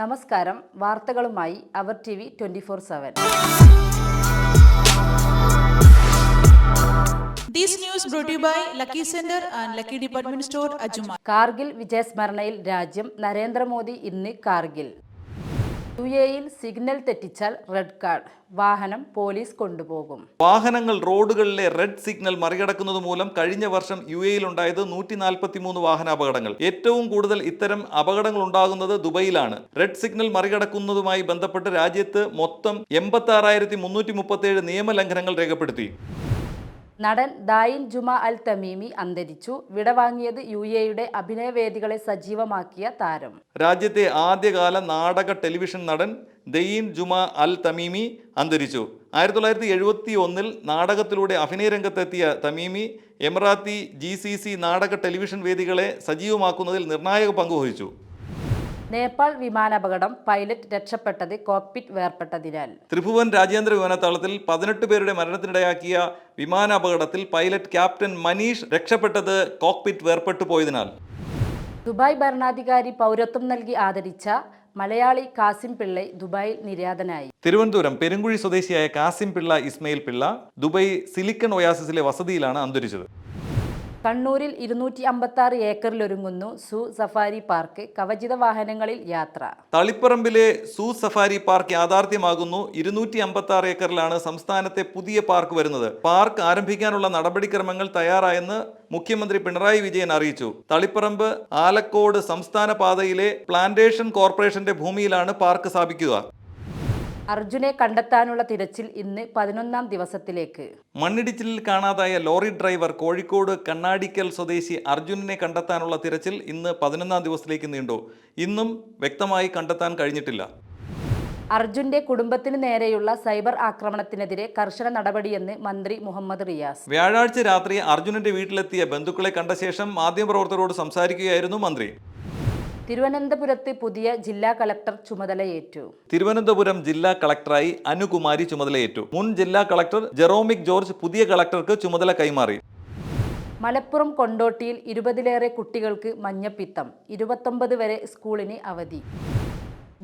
നമസ്കാരം. വാർത്തകളുമായി അവർ T V twenty four seven. Kargil വിജയസ്മരണയിൽ രാജ്യം നരേന്ദ്രമോദി ഇന്ന് കാർഗിൽ. യു എയിൽ സിഗ്നൽ തെറ്റിച്ചാൽ റെഡ് കാർഡ്. വാഹനം പോലീസ് കൊണ്ടുപോകും. വാഹനങ്ങൾ റോഡുകളിലെ റെഡ് സിഗ്നൽ മറികടക്കുന്നത് മൂലം കഴിഞ്ഞ വർഷം യു എയിൽ ഉണ്ടായത് നൂറ്റി നാൽപ്പത്തി മൂന്ന് വാഹന അപകടങ്ങൾ ഏറ്റവും കൂടുതൽ ഇത്തരം അപകടങ്ങൾ ഉണ്ടാകുന്നത് ദുബൈയിലാണ്. റെഡ് സിഗ്നൽ മറികടക്കുന്നതുമായി ബന്ധപ്പെട്ട് രാജ്യത്ത് മൊത്തം എൺപത്തി ആറായിരത്തി മുന്നൂറ്റി മുപ്പത്തി ഏഴ് നിയമലംഘനങ്ങൾ രേഖപ്പെടുത്തി. നടൻ ദായിൻ ജുമ അൽ തമീമി അന്തരിച്ചു. വിടവാങ്ങിയത് യു എയുടെ അഭിനയവേദികളെ സജീവമാക്കിയ താരം. രാജ്യത്തെ ആദ്യകാല നാടക ടെലിവിഷൻ നടൻ ദയീൻ ജുമ അൽ തമീമി അന്തരിച്ചു. ആയിരത്തി തൊള്ളായിരത്തി എഴുപത്തി ഒന്നിൽ നാടകത്തിലൂടെ അഭിനയരംഗത്തെത്തിയ Tamimi Emirati G C C നാടക ടെലിവിഷൻ വേദികളെ സജീവമാക്കുന്നതിൽ നിർണായക പങ്കുവഹിച്ചു നേപ്പാൾ വിമാനാപകടം പൈലറ്റ് രക്ഷപ്പെട്ടത് കോക്പിറ്റ് വേർപ്പെട്ടതിനാൽ. ത്രിഭുവൻ രാജ്യാന്തര വിമാനത്താവളത്തിൽ പതിനെട്ട് പേരുടെ മരണത്തിനിടയാക്കിയ വിമാനാപകടത്തിൽ പൈലറ്റ് ക്യാപ്റ്റൻ മനീഷ് രക്ഷപ്പെട്ടത് കോക്പിറ്റ് വേർപ്പെട്ടു പോയതിനാൽ. ദുബായ് ഭരണാധികാരി പൗരത്വം നൽകി ആദരിച്ച മലയാളി കാസിം പിള്ള ദുബായിൽ നിര്യാതനായി. തിരുവനന്തപുരം പെരുങ്കുഴി സ്വദേശിയായ കാസിം പിള്ള ഇസ്മയിൽ പിള്ള ദുബായ് സിലിക്കൺ ഒയാസിസിലെ വസതിയിലാണ് അന്തരിച്ചത്. കണ്ണൂരിൽ ഇരുന്നൂറ്റി അമ്പത്തി ആറ് ഏക്കറിലൊരുങ്ങുന്നു സു സഫാരി പാർക്ക് കവചിത വാഹനങ്ങളിൽ യാത്ര. തളിപ്പറമ്പിലെ സൂ സഫാരി പാർക്ക് യാഥാർത്ഥ്യമാകുന്നു. ഇരുന്നൂറ്റി അമ്പത്തി ആറ് ഏക്കറിലാണ് സംസ്ഥാനത്തെ പുതിയ പാർക്ക് വരുന്നത്. പാർക്ക് ആരംഭിക്കാനുള്ള നടപടിക്രമങ്ങൾ തയ്യാറായെന്ന് മുഖ്യമന്ത്രി പിണറായി വിജയൻ അറിയിച്ചു. തളിപ്പറമ്പ് ആലക്കോട് സംസ്ഥാന പാതയിലെ പ്ലാന്റേഷൻ കോർപ്പറേഷന്റെ ഭൂമിയിലാണ് പാർക്ക് സ്ഥാപിക്കുക. അർജുനെ കണ്ടെത്താനുള്ള തിരച്ചിൽ ഇന്ന് പതിനൊന്നാം ദിവസത്തിലേക്ക്. മണ്ണിടിച്ചിലിൽ കാണാതായ ലോറി ഡ്രൈവർ കോഴിക്കോട് കണ്ണാടിക്കൽ സ്വദേശി അർജുനെ കണ്ടെത്താനുള്ള തിരച്ചിൽ ഇന്ന് പതിനൊന്നാം ദിവസത്തിലേക്ക് നീണ്ടു. ഇന്നും വ്യക്തമായി കണ്ടെത്താൻ കഴിഞ്ഞിട്ടില്ല. അർജുന്റെ കുടുംബത്തിന് നേരെയുള്ള സൈബർ ആക്രമണത്തിനെതിരെ കർശന നടപടിയെന്ന് മന്ത്രി മുഹമ്മദ് റിയാസ്. വ്യാഴാഴ്ച രാത്രി അർജുനന്റെ വീട്ടിലെത്തിയ ബന്ധുക്കളെ കണ്ട ശേഷം മാധ്യമപ്രവർത്തകരോട് സംസാരിക്കുകയായിരുന്നു മന്ത്രി. തിരുവനന്തപുരത്ത് പുതിയ ജില്ലാ കളക്ടർ ചുമതലയേറ്റു. തിരുവനന്തപുരം ജില്ലാ കളക്ടറായി അനുകുമാരി ചുമതലയേറ്റു. മുൻ ജില്ലാ കളക്ടർ ജെറോമിക് ജോർജ് പുതിയ കളക്ടർക്ക് ചുമതല കൈമാറി. മലപ്പുറം കൊണ്ടോട്ടിയിൽ ഇരുപതിലേറെ കുട്ടികൾക്ക് മഞ്ഞപ്പിത്തം ഇരുപത്തൊമ്പത് വരെ സ്കൂളിന് അവധി.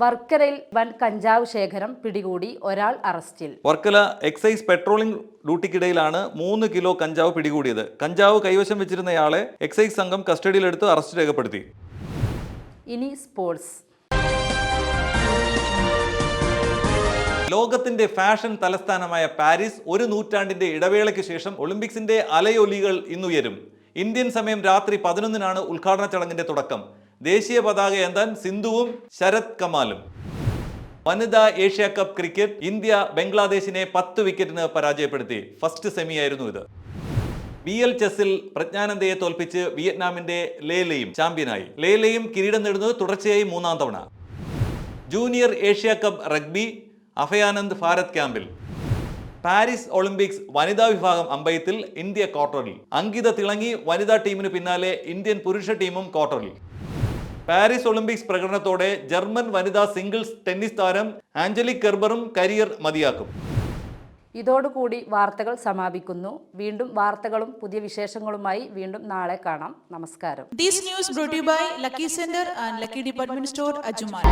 വർക്കരയിൽ വൻ കഞ്ചാവ് ശേഖരം പിടികൂടി ഒരാൾ അറസ്റ്റിൽ. വർക്കല എക്സൈസ് പെട്രോളിംഗ് ഡ്യൂട്ടിക്കിടയിലാണ് മൂന്ന് കിലോ കഞ്ചാവ് പിടികൂടിയത്. കഞ്ചാവ് കൈവശം വെച്ചിരുന്നയാളെ എക്സൈസ് സംഘം കസ്റ്റഡിയിലെടുത്ത് അറസ്റ്റ് രേഖപ്പെടുത്തി. ഇനി സ്പോർട്സ്. ലോകത്തിന്റെ ഫാഷൻ തലസ്ഥാനമായ പാരീസ് ഒരു നൂറ്റാണ്ടിന്റെ ഇടവേളയ്ക്ക് ശേഷം ഒളിമ്പിക്സിന്റെ അലയൊലികൾ ഇന്നുയരും. ഇന്ത്യൻ സമയം രാത്രി പതിനൊന്നിനാണ് ഉദ്ഘാടന ചടങ്ങിന്റെ തുടക്കം. ദേശീയ പതാക ഏന്താൻ സിന്ധുവും ശരത് കമാലും. വനിതാ ഏഷ്യ കപ്പ് ക്രിക്കറ്റ് ഇന്ത്യ ബംഗ്ലാദേശിനെ പത്ത് വിക്കറ്റിന് പരാജയപ്പെടുത്തി. ഫസ്റ്റ് സെമിയായിരുന്നു ഇത്. ബി എൽ ചെസ്സിൽ പ്രജ്ഞാനന്ദയെ തോൽപ്പിച്ച് വിയറ്റ്നാമിന്റെ ലേലയും ചാമ്പ്യനായി. ലേലയും കിരീടം നേടുന്നത് തുടർച്ചയായി മൂന്നാം തവണ. Junior Asia cup rugby Abhayanand Bharat ക്യാമ്പിൽ. പാരീസ് ഒളിമ്പിക്സ് വനിതാ വിഭാഗം അമ്പയത്തിൽ ഇന്ത്യ ക്വാർട്ടറിൽ. അങ്കിത തിളങ്ങി വനിതാ ടീമിന് പിന്നാലെ ഇന്ത്യൻ പുരുഷ ടീമും ക്വാർട്ടറിൽ. പാരീസ് ഒളിമ്പിക്സ് പ്രകടനത്തോടെ ജർമ്മൻ വനിതാ സിംഗിൾസ് ടെന്നീസ് താരം ആഞ്ചലിക് കെർബറും കരിയർ മതിയാക്കും. ഇതോടുകൂടി വാർത്തകൾ സമാപിക്കുന്നു വീണ്ടും വാർത്തകളും പുതിയ വിശേഷങ്ങളുമായി വീണ്ടും നാളെ കാണാം നമസ്കാരം news brought to you by Lucky Center and Lucky Department Store, Ajuma.